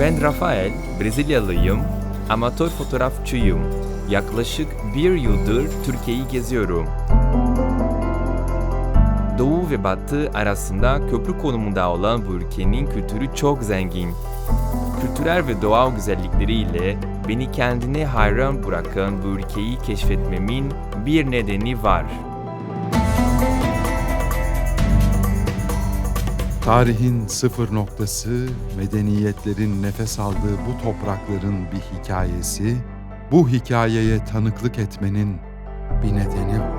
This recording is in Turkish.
Ben Rafael, Brezilyalıyım, amatör fotoğrafçıyım. Yaklaşık bir yıldır Türkiye'yi geziyorum. Doğu ve Batı arasında köprü konumunda olan bu ülkenin kültürü çok zengin. Kültürel ve doğal güzellikleriyle beni kendine hayran bırakan bu ülkeyi keşfetmemin bir nedeni var. Tarihin sıfır noktası, medeniyetlerin nefes aldığı bu toprakların bir hikayesi, bu hikayeye tanıklık etmenin bir nedeni var.